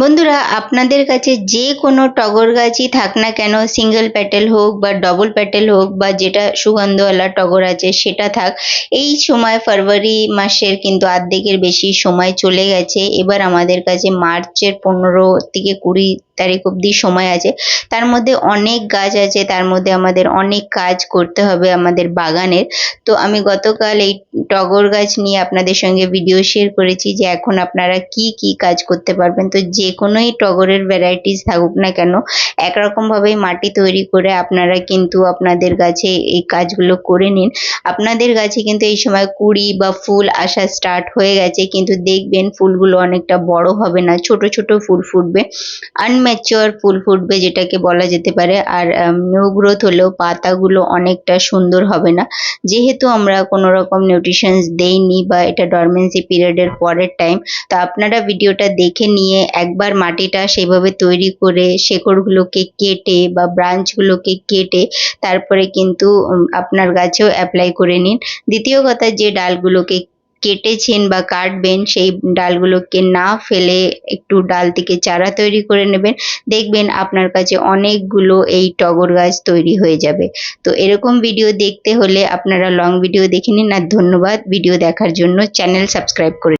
বন্ধুরা, আপনাদের কাছে যে কোনো টগর গাছই থাক না কেন সিঙ্গেল প্যাটেল হোক বা ডবল প্যাটেল হোক বা যেটা সুগন্ধওয়ালা টগর আছে সেটা থাক, এই সময় ফেব্রুয়ারি মাসের কিন্তু অর্ধেকের বেশি সময় চলে গেছে। এবার আমাদের কাছে মার্চের পনেরো থেকে কুড়ি তারিখ অবধি সময় আছে। তার মধ্যে অনেক গাছ আছে, তার মধ্যে আমাদের অনেক কাজ করতে হবে আমাদের বাগানের। তো আমি গতকাল এই টগর গাছ নিয়ে আপনাদের সঙ্গে ভিডিও শেয়ার করেছি যে এখন আপনারা কি কি কাজ করতে পারবেন। তো যে কোনোই টগরের ভ্যারাইটিস থাকুক না কেন একরকমভাবেই মাটি তৈরি করে আপনারা কিন্তু আপনাদের গাছে এই কাজগুলো করে নিন। আপনাদের গাছে কিন্তু এই সময় কুড়ি বা ফুল আসা স্টার্ট হয়ে গেছে, কিন্তু দেখবেন ফুলগুলো অনেকটা বড় হবে না, ছোট ছোট ফুল ফুটবে। আনম্যাচিওর ফুল ফুটবে যেটাকে বলা যেতে পারে। আর নিউ গ্রোথ হলেও পাতাগুলো অনেকটা সুন্দর হবে না। যেহেতু আমরা কোনো রকম নিউট্রিশনস দেইনি বা এটা ডরমেন্সি পিরিয়ডের পরের টাইম তো আপনারা ভিডিওটা দেখে নিয়ে একবার মাটিটা সেইভাবে তৈরি করে শেকড়গুলোকে কেটে বা ব্রাঞ্চগুলোকে কেটে তারপরে কিন্তু আপনার গাছেও অ্যাপ্লাই করে নিন। দ্বিতীয় কথা, যে ডালগুলোকে কেটেছেন বা কাটবেন, সেই ডালগুলোকে না ফেলে একটু ডাল থেকে চারা তৈরি করে নেবেন। দেখবেন আপনার কাছে অনেকগুলো এই টগর গাছ তৈরি হয়ে যাবে। তো এরকম ভিডিও দেখতে হলে আপনারা লং ভিডিও দেখে নিন। আর ধন্যবাদ। ভিডিও দেখার জন্য চ্যানেল সাবস্ক্রাইব করে